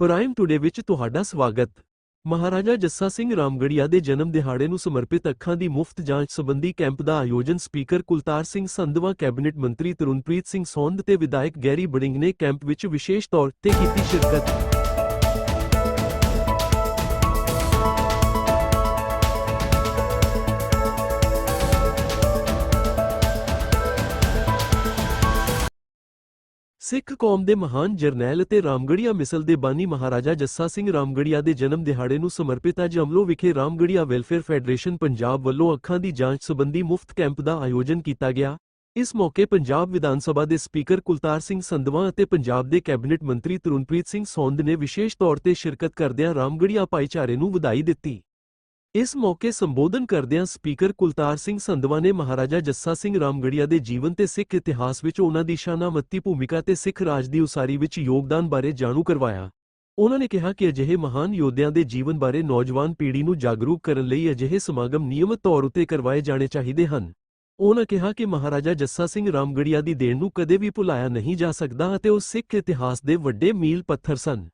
Prime today ਵਿੱਚ ਤੁਹਾਡਾ ਸਵਾਗਤ। ਮਹਾਰਾਜਾ ਜੱਸਾ ਸਿੰਘ ਰਾਮਗੜੀਆ ਦੇ ਜਨਮ ਦਿਹਾੜੇ ਨੂੰ ਸਮਰਪਿਤ ਅੱਖਾਂ ਦੀ ਮੁਫਤ ਜਾਂਚ ਸੰਬੰਧੀ ਕੈਂਪ ਦਾ ਆਯੋਜਨ ਸਪੀਕਰ ਕੁਲਤਾਰ ਸਿੰਘ ਸੰਧਵਾ, ਕੈਬਨਿਟ ਮੰਤਰੀ ਤਰੁਣਪ੍ਰੀਤ ਸਿੰਘ ਸੌਂਦ ਤੇ ਵਿਧਾਇਕ ਗੈਰੀ ਬੜਿੰਗ ਨੇ ਕੈਂਪ ਵਿੱਚ ਵਿਸ਼ੇਸ਼ ਤੌਰ ਤੇ ਕੀਤੀ ਸ਼ਿਰਕਤ। ਸਿੱਖ ਕੌਮ ਦੇ ਮਹਾਨ ਜਰਨੈਲ ਅਤੇ ਰਾਮਗੜੀਆ ਮਿਸਲ ਦੇ ਬਾਨੀ ਮਹਾਰਾਜਾ ਜੱਸਾ ਸਿੰਘ ਰਾਮਗੜੀਆ ਦੇ ਜਨਮ ਦਿਹਾੜੇ ਨੂੰ ਸਮਰਪਿਤ ਅੱਜ ਅਮਲੋ ਵਿਖੇ ਰਾਮਗੜੀਆ ਵੈਲਫੇਅਰ ਫੈਡਰੇਸ਼ਨ ਪੰਜਾਬ ਵੱਲੋਂ ਅੱਖਾਂ ਦੀ ਜਾਂਚ ਸੰਬੰਧੀ ਮੁਫਤ ਕੈਂਪ ਦਾ ਆਯੋਜਨ ਕੀਤਾ ਗਿਆ। ਇਸ ਮੌਕੇ ਪੰਜਾਬ ਵਿਧਾਨ ਸਭਾ ਦੇ ਸਪੀਕਰ ਕੁਲਤਾਰ ਸਿੰਘ ਸੰਧਵਾ ਅਤੇ ਪੰਜਾਬ ਦੇ ਕੈਬਨਿਟ ਮੰਤਰੀ ਤਰੁਣਪ੍ਰੀਤ ਸਿੰਘ ਸੌਂਦ ਨੇ ਵਿਸ਼ੇਸ਼ ਤੌਰ ਤੇ ਸ਼ਿਰਕਤ ਕਰਦਿਆਂ ਰਾਮਗੜੀਆ ਭਾਈਚਾਰੇ ਨੂੰ ਵਧਾਈ ਦਿੱਤੀ। ਇਸ ਮੌਕੇ ਸੰਬੋਧਨ ਕਰਦਿਆਂ ਸਪੀਕਰ ਕੁਲਤਾਰ ਸਿੰਘ ਸੰਧਵਾ ਨੇ ਮਹਾਰਾਜਾ ਜੱਸਾ ਸਿੰਘ ਰਾਮਗੜੀਆ ਦੇ ਜੀਵਨ ਤੇ ਸਿੱਖ ਇਤਿਹਾਸ ਵਿੱਚ ਉਹਨਾਂ ਦੀ ਸ਼ਾਨਾਮੱਤੀ ਭੂਮਿਕਾ ਤੇ ਸਿੱਖ ਰਾਜ ਦੀ ਉਸਾਰੀ ਵਿੱਚ ਯੋਗਦਾਨ ਬਾਰੇ ਜਾਣੂ ਕਰਵਾਇਆ। ਉਹਨਾਂ ਨੇ ਕਿਹਾ ਕਿ ਅਜਿਹੇ ਮਹਾਨ ਯੋਧਿਆਂ ਦੇ ਜੀਵਨ ਬਾਰੇ ਨੌਜਵਾਨ ਪੀੜ੍ਹੀ ਨੂੰ ਜਾਗਰੂਕ ਕਰਨ ਲਈ ਅਜਿਹੇ ਸਮਾਗਮ ਨਿਯਮਤ ਤੌਰ ਉਤੇ ਕਰਵਾਏ ਜਾਣੇ ਚਾਹੀਦੇ ਹਨ। ਉਹਨਾਂ ਕਿਹਾ ਕਿ ਮਹਾਰਾਜਾ ਜੱਸਾ ਸਿੰਘ ਰਾਮਗੜੀਆ ਦੀ ਦੇਣ ਨੂੰ ਕਦੇ ਵੀ ਭੁਲਾਇਆ ਨਹੀਂ ਜਾ ਸਕਦਾ ਅਤੇ ਉਹ ਸਿੱਖ ਇਤਿਹਾਸ ਦੇ ਵੱਡੇ ਮੀਲ ਪੱਥਰ ਸਨ।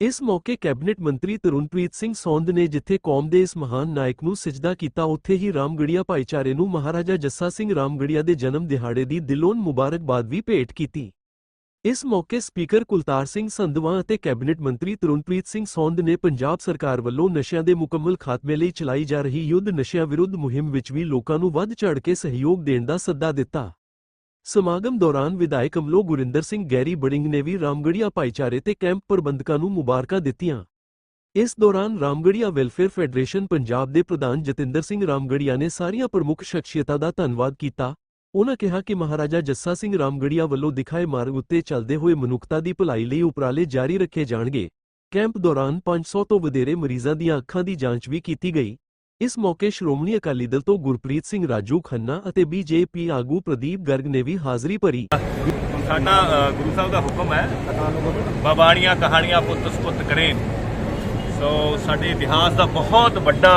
ਇਸ ਮੌਕੇ ਕੈਬਨਿਟ ਮੰਤਰੀ ਤਰੁਣਪ੍ਰੀਤ ਸਿੰਘ ਸੌਂਦ ਨੇ ਜਿੱਥੇ ਕੌਮ ਦੇ ਇਸ ਮਹਾਨ ਨਾਇਕ ਨੂੰ ਸਿਜਦਾ ਕੀਤਾ, ਉੱਥੇ ਹੀ ਰਾਮਗੜੀਆ ਭਾਈਚਾਰੇ ਨੂੰ ਮਹਾਰਾਜਾ ਜੱਸਾ ਸਿੰਘ ਰਾਮਗੜੀਆ ਦੇ ਜਨਮ ਦਿਹਾੜੇ ਦੀ ਦਿਲੋਂ ਮੁਬਾਰਕਬਾਦ ਵੀ ਭੇਟ ਕੀਤੀ। ਇਸ ਮੌਕੇ ਸਪੀਕਰ ਕੁਲਤਾਰ ਸਿੰਘ ਸੰਧਵਾ ਅਤੇ ਕੈਬਨਿਟ ਮੰਤਰੀ ਤਰੁਣਪ੍ਰੀਤ ਸਿੰਘ ਸੌਂਦ ਨੇ ਪੰਜਾਬ ਸਰਕਾਰ ਵੱਲੋਂ ਨਸ਼ਿਆਂ ਦੇ ਮੁਕੰਮਲ ਖਾਤਮੇ ਲਈ ਚਲਾਈ ਜਾ ਰਹੀ ਯੁੱਧ ਨਸ਼ਿਆਂ ਵਿਰੁੱਧ ਮੁਹਿੰਮ ਵਿੱਚ ਵੀ ਲੋਕਾਂ ਨੂੰ ਵੱਧ ਚੜ੍ਹ ਕੇ ਸਹਿਯੋਗ ਦੇਣ ਦਾ ਸੱਦਾ ਦਿੱਤਾ। ਸਮਾਗਮ ਦੌਰਾਨ ਵਿਧਾਇਕ ਅਮਲੋ ਗੁਰਿੰਦਰ ਸਿੰਘ, ਗੈਰੀ ਬੜਿੰਗ ਨੇ ਵੀ ਰਾਮਗੜੀਆ ਭਾਈਚਾਰੇ ਤੇ ਕੈਂਪ ਪ੍ਰਬੰਧਕਾਂ ਨੂੰ ਮੁਬਾਰਕਾਂ ਦਿੱਤੀਆਂ। ਇਸ ਦੌਰਾਨ ਰਾਮਗੜੀਆ ਵੈਲਫੇਅਰ ਫੈਡਰੇਸ਼ਨ ਪੰਜਾਬ ਦੇ ਪ੍ਰਧਾਨ ਜਤਿੰਦਰ ਸਿੰਘ ਰਾਮਗੜੀਆ ਨੇ ਸਾਰੀਆਂ ਪ੍ਰਮੁੱਖ ਸ਼ਖਸੀਅਤਾਂ ਦਾ ਧੰਨਵਾਦ ਕੀਤਾ। ਉਨ੍ਹਾਂ ਕਿਹਾ ਕਿ ਮਹਾਰਾਜਾ ਜੱਸਾ ਸਿੰਘ ਰਾਮਗੜੀਆ ਵੱਲੋਂ ਦਿਖਾਏ ਮਾਰਗ ਉੱਤੇ ਚੱਲਦੇ ਹੋਏ ਮਨੁੱਖਤਾ ਦੀ ਭਲਾਈ ਲਈ ਉਪਰਾਲੇ ਜਾਰੀ ਰੱਖੇ ਜਾਣਗੇ। ਕੈਂਪ ਦੌਰਾਨ 500 ਤੋਂ ਵਧੇਰੇ ਮਰੀਜ਼ਾਂ ਦੀਆਂ ਅੱਖਾਂ ਦੀ ਜਾਂਚ ਵੀ ਕੀਤੀ ਗਈ। ਇਸ ਮੌਕੇ ਸ਼੍ਰੋਮਣੀ ਅਕਾਲੀ ਦਲ ਤੋਂ ਗੁਰਪ੍ਰੀਤ ਸਿੰਘ ਰਾਜੂ ਖੰਨਾ ਅਤੇ ਬੀਜੇਪੀ ਆਗੂ ਪ੍ਰਦੀਪ ਗਰਗ ਨੇ ਵੀ ਹਾਜ਼ਰੀ ਭਰੀ। ਸਾਡਾ ਗੁਰੂ ਸਾਹਿਬ ਦਾ ਹੁਕਮ ਹੈ, ਬਾਬਾਣੀਆਂ ਕਹਾਣੀਆਂ ਪੁੱਤ ਸੁਪੁੱਤ ਕਰੇ ਸੋ ਸਾਡੇ ਇਤਿਹਾਸ ਦਾ ਬਹੁਤ ਵੱਡਾ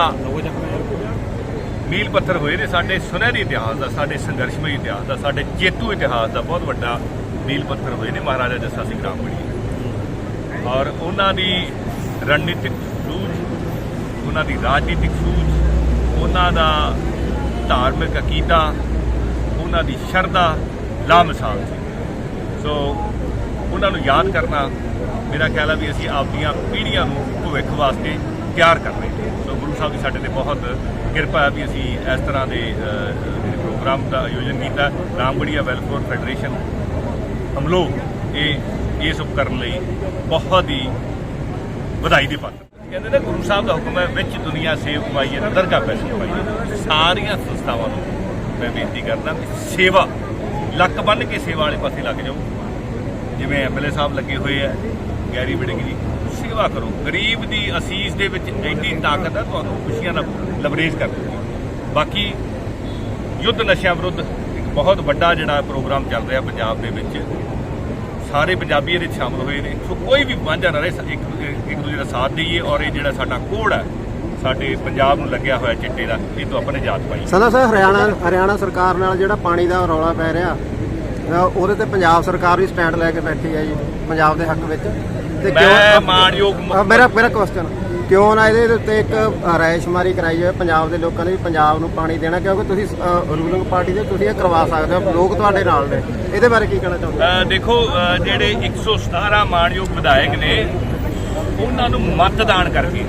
ਮੀਲ ਪੱਥਰ ਹੋਏ ਨੇ, ਸਾਡੇ ਸੁਨਹਿਰੀ ਇਤਿਹਾਸ ਦਾ, ਸਾਡੇ ਸੰਘਰਸ਼ਮਈ ਇਤਿਹਾਸ ਦਾ, ਸਾਡੇ ਚੇਤੂ ਇਤਿਹਾਸ ਦਾ ਬਹੁਤ ਵੱਡਾ ਮੀਲ ਪੱਥਰ ਹੋਏ ਨੇ, ਮਹਾਰਾਜਾ ਜੱਸਾ ਸਿੰਘ ਰਾਮਗੜ੍ਹੀ ਔਰ ਉਹਨਾਂ ਦੀ ਰਣਨੀਤਿਕ ਉਹਨਾਂ ਦੀ ਰਾਜਨੀਤਿਕ ਸੂਝ, ਉਹਨਾਂ ਦਾ ਧਾਰਮਿਕ ਅਕੀਦਾ, ਉਹਨਾਂ ਦੀ ਸ਼ਰਧਾ ਲਾਮਿਸਾਲ ਸੀ। ਸੋ ਉਹਨਾਂ ਨੂੰ ਯਾਦ ਕਰਨਾ ਮੇਰਾ ਖਿਆਲ ਹੈ ਵੀ ਅਸੀਂ ਆਪਣੀਆਂ ਪੀੜ੍ਹੀਆਂ ਨੂੰ ਭਵਿੱਖ ਵਾਸਤੇ ਤਿਆਰ ਕਰ ਰਹੇ ਹਾਂ। ਸੋ ਗੁਰੂ ਸਾਹਿਬ ਦੀ ਸਾਡੇ ਤੇ ਬਹੁਤ ਕਿਰਪਾ ਹੈ ਵੀ ਅਸੀਂ ਇਸ ਤਰ੍ਹਾਂ ਦੇ ਜਿਹੜੇ ਪ੍ਰੋਗਰਾਮ ਦਾ ਆਯੋਜਨ ਕੀਤਾ। ਰਾਮਗੜੀਆ ਵੈਲਫੇਅਰ ਫੈਡਰੇਸ਼ਨ ਹਮਲੋ ਇਹ, ਇਸ ਉਪਕਰਨ ਲਈ ਬਹੁਤ ਹੀ ਵਧਾਈ ਦੇ ਪਾਤਰ। ਕਹਿੰਦੇ ਨੇ ਗੁਰੂ ਸਾਹਿਬ ਦਾ ਹੁਕਮ ਹੈ, ਵਿੱਚ ਦੁਨੀਆ ਸੇਵ ਕਮਾਈ ਹੈ ਦਰਗਾਹ ਪੈਸੇ ਕਮਾਈਏ ਸਾਰੀਆਂ ਸੰਸਥਾਵਾਂ ਨੂੰ ਮੈਂ ਬੇਨਤੀ ਕਰਦਾ ਕਿ ਸੇਵਾ, ਲੱਕ ਬੰਨ ਕੇ ਸੇਵਾ ਵਾਲੇ ਪਾਸੇ ਲੱਗ ਜਾਓ। ਜਿਵੇਂ ਐਮਐਲਏ ਸਾਹਿਬ ਲੱਗੇ ਹੋਏ ਆ, ਗੈਰੀ ਬਿੜਿੰਗ ਜੀ, ਸੇਵਾ ਕਰੋ। ਗਰੀਬ ਦੀ ਅਸੀਸ ਦੇ ਵਿੱਚ ਇੰਨੀ ਤਾਕਤ ਹੈ ਤੁਹਾਨੂੰ ਖੁਸ਼ੀਆਂ ਨਾਲ ਲਵਰੇਜ ਕਰ ਦਿੰਦੀ ਬਾਕੀ ਯੁੱਧ ਨਸ਼ਿਆਂ ਵਿਰੁੱਧ ਇੱਕ ਬਹੁਤ ਵੱਡਾ ਜਿਹੜਾ ਪ੍ਰੋਗਰਾਮ ਚੱਲ ਰਿਹਾ ਪੰਜਾਬ ਦੇ ਵਿੱਚ ਸਾਰੇ ਪੰਜਾਬੀ ਇਹਦੇ ਸ਼ਾਮਲ ਹੋਏ ਨੇ। ਸੋ ਕੋਈ ਵੀ ਵਾਂਝਾ ਨਾ ਰਹੇ ਇੱਕ ਇੱਕ ਦੂਜੇ ਦਾ ਸਾਥ ਦਈਏ ਔਰ ਇਹ ਜਿਹੜਾ ਸਾਡਾ ਕੋਡ ਹੈ ਸਾਡੇ ਪੰਜਾਬ ਨੂੰ ਲੱਗਿਆ ਹੋਇਆ ਚਿੱਟੇ ਦਾ ਇਹ ਤੋਂ ਆਪਣੇ ਜਾਤ ਪਾਈ ਸਦਾ ਸਰ ਹਰਿਆਣਾ ਹਰਿਆਣਾ ਸਰਕਾਰ ਨਾਲ ਜਿਹੜਾ ਪਾਣੀ ਦਾ ਰੌਲਾ ਪੈ ਰਿਹਾ ਉਹਦੇ ਤੇ ਪੰਜਾਬ ਸਰਕਾਰ ਵੀ ਸਟੈਂਡ ਲੈ ਕੇ ਬੈਠੀ ਹੈ ਜੀ ਪੰਜਾਬ ਦੇ ਹੱਕ ਵਿੱਚ। ਤੇ ਮੈਂ ਮਾਣਯੋਗ ਮੁੱਖ ਅ, ਮੇਰਾ ਮੇਰਾ ਕੁਐਸਚਨ ਕਿਉਂ ਨਾ ਇਹਦੇ ਉੱਤੇ ਇੱਕ ਅ, ਰਾਇਸ਼ਮਾਰੀ ਕਰਾਈ ਜਾਵੇ? ਪੰਜਾਬ ਦੇ ਲੋਕਾਂ ਨੇ ਵੀ ਪੰਜਾਬ ਨੂੰ ਪਾਣੀ ਦੇਣਾ ਕਿਉਂਕਿ ਤੁਸੀਂ ਰੂਲਿੰਗ ਪਾਰਟੀ ਦੇ ਤੁਸੀਂ ਇਹ ਕਰਵਾ ਸਕਦੇ ਹੋ ਲੋਕ ਤੁਹਾਡੇ ਨਾਲ ਨੇ। ਇਹਦੇ ਬਾਰੇ ਕੀ ਕਹਿਣਾ ਚਾਹੁੰਦੇ ਅ, ਦੇਖੋ ਅ, ਜਿਹੜੇ 117 ਮਾਣਯੋਗ ਵਿਧਾਇਕ ਨੇ ਉਹਨਾਂ ਨੂੰ ਮਤਦਾਨ ਕਰਕੇ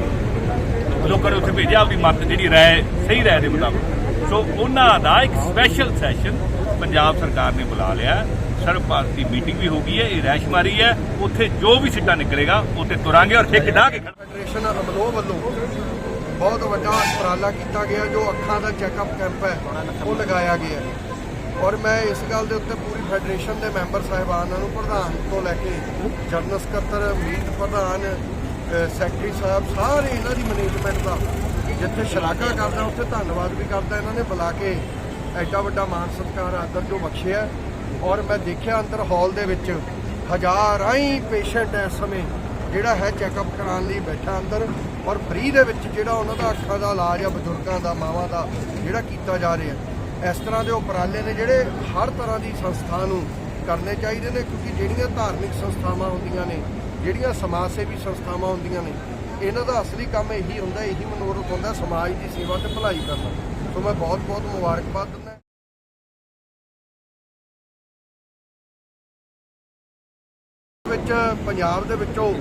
ਲੋਕਾਂ ਨੇ ਉੱਥੇ ਭੇਜਿਆ ਆਪਦੀ ਮਤ ਜਿਹੜੀ ਰਾਏ ਸਹੀ ਰਾਏ ਦੇ ਮੁਤਾਬਕ। ਸੋ ਉਹਨਾਂ ਦਾ ਇੱਕ ਸਪੈਸ਼ਲ ਸੈਸ਼ਨ ਪੰਜਾਬ ਸਰਕਾਰ ਨੇ ਬੁਲਾ ਲਿਆ। ਸਰਵ ਭਾਰਤੀ ਮੀਟਿੰਗ ਵੀ ਹੋ ਗਈ ਹੈ, ਇਹ ਰੈਸ਼ਮਾਰੀ ਹੈ। ਉੱਥੇ ਜੋ ਵੀ ਸਿੱਟਾ ਨਿਕਲੇਗਾ, ਉੱਥੇ ਤੁਰਾਂਗੇ ਔਰ ਠੇਕੇ ਢਾਹ ਕੇ ਫੈਡਰੇਸ਼ਨ ਅਮਲੋ ਵੱਲੋਂ ਬਹੁਤ ਵੱਡਾ ਉਪਰਾਲਾ ਕੀਤਾ ਗਿਆ, ਜੋ ਅੱਖਾਂ ਦਾ ਚੈੱਕਅਪ ਕੈਂਪ ਹੈ, ਉਹ ਲਗਾਇਆ ਗਿਆ ਔਰ ਮੈਂ ਇਸ ਗੱਲ ਦੇ ਉੱਤੇ ਪੂਰੀ ਫੈਡਰੇਸ਼ਨ ਦੇ ਮੈਂਬਰ ਸਾਹਿਬਾਨਾਂ ਨੂੰ, ਪ੍ਰਧਾਨ ਤੋਂ ਲੈ ਕੇ ਜਨਰਲ ਸਕੱਤਰ, ਮੀਤ ਪ੍ਰਧਾਨ ਸੈਕਟਰੀ ਸਾਹਿਬ, ਸਾਰੇ ਇਹਨਾਂ ਦੀ ਮੈਨੇਜਮੈਂਟ ਦਾ ਜਿੱਥੇ ਸ਼ਲਾਘਾ ਕਰਦਾ, ਉੱਥੇ ਧੰਨਵਾਦ ਵੀ ਕਰਦਾ। ਇਹਨਾਂ ਨੇ ਬੁਲਾ ਕੇ ਐਡਾ ਵੱਡਾ ਮਾਨ ਸਤਿਕਾਰ ਆਦਰ ਜੋ ਬਖਸ਼ਿਆ ਔਰ ਮੈਂ ਦੇਖਿਆ ਅੰਦਰ ਹਾਲ ਦੇ ਵਿੱਚ ਹਜ਼ਾਰਾਂ ਹੀ ਪੇਸ਼ੈਂਟ ਇਸ ਸਮੇਂ ਜਿਹੜਾ ਹੈ ਚੈੱਕਅਪ ਕਰਾਉਣ ਲਈ ਬੈਠਾ ਅੰਦਰ ਔਰ ਫ੍ਰੀ ਦੇ ਵਿੱਚ ਜਿਹੜਾ ਉਹਨਾਂ ਦਾ ਅੱਖਾਂ ਦਾ ਇਲਾਜ ਆ, ਬਜ਼ੁਰਗਾਂ ਦਾ, ਮਾਵਾਂ ਦਾ ਜਿਹੜਾ ਕੀਤਾ ਜਾ ਰਿਹਾ। ਇਸ ਤਰ੍ਹਾਂ ਦੇ ਉਪਰਾਲੇ ਨੇ ਜਿਹੜੇ ਹਰ ਤਰ੍ਹਾਂ ਦੀ ਸੰਸਥਾ ਨੂੰ ਕਰਨੇ ਚਾਹੀਦੇ ਨੇ, ਕਿਉਂਕਿ ਜਿਹੜੀਆਂ ਧਾਰਮਿਕ ਸੰਸਥਾਵਾਂ ਹੁੰਦੀਆਂ ਨੇ, ਜਿਹੜੀਆਂ ਸਮਾਜ ਸੇਵੀ ਸੰਸਥਾਵਾਂ ਹੁੰਦੀਆਂ ਨੇ, ਇਹਨਾਂ ਦਾ ਅਸਲੀ ਕੰਮ ਇਹੀ ਹੁੰਦਾ, ਇਹੀ ਮਨੋਰਥ ਹੁੰਦਾ ਸਮਾਜ ਦੀ ਸੇਵਾ ਤੇ ਭਲਾਈ ਕਰਨਾ। ਸੋ ਮੈਂ ਬਹੁਤ ਬਹੁਤ ਮੁਬਾਰਕਬਾਦ ਦਿੰਦਾ ਵਿੱਚ, ਪੰਜਾਬ ਦੇ ਵਿੱਚੋਂ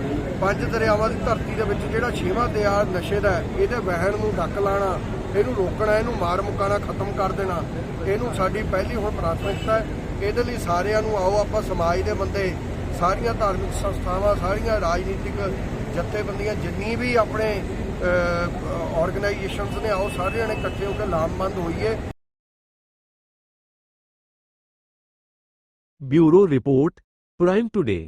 ਪੰਜ ਦਰਿਆਵਾਂ ਦੀ ਧਰਤੀ ਦੇ ਵਿੱਚ ਜਿਹੜਾ ਛੇਵਾਂ ਦਰਿਆ ਨਸ਼ੇ ਦਾ ਇਹਦੇ ਵਹਿਣ ਨੂੰ ਡੱਕ ਲਾਣਾ, ਇਹਨੂੰ ਰੋਕਣਾ, ਇਹਨੂੰ ਮਾਰ ਮੁਕਾਣਾ, ਖਤਮ ਕਰ ਦੇਣਾ, ਇਹਨੂੰ ਸਾਡੀ ਪਹਿਲੀ ਹੁਣ ਪ੍ਰਾਥਮਿਕਤਾ ਹੈ। ਇਹਦੇ ਲਈ ਸਾਰਿਆਂ ਨੂੰ ਆਓ, ਆਪਾਂ ਸਮਾਜ ਦੇ ਬੰਦੇ, ਸਾਰੀਆਂ ਧਾਰਮਿਕ ਸੰਸਥਾਵਾਂ, ਸਾਰੀਆਂ ਰਾਜਨੀਤਿਕ ਜਥੇਬੰਦੀਆਂ ਜਿੰਨੀ ਵੀ ਆਪਣੇ ਆਰਗੇਨਾਈਜੇਸ਼ਨਸ ਨੇ, ਆਓ, ਸਾਰਿਆਂ ਨੇ ਇਕੱਠੇ ਹੋ ਕੇ ਲਾਮਬੰਦ ਹੋਈਏ। Bureau report, Prime Today.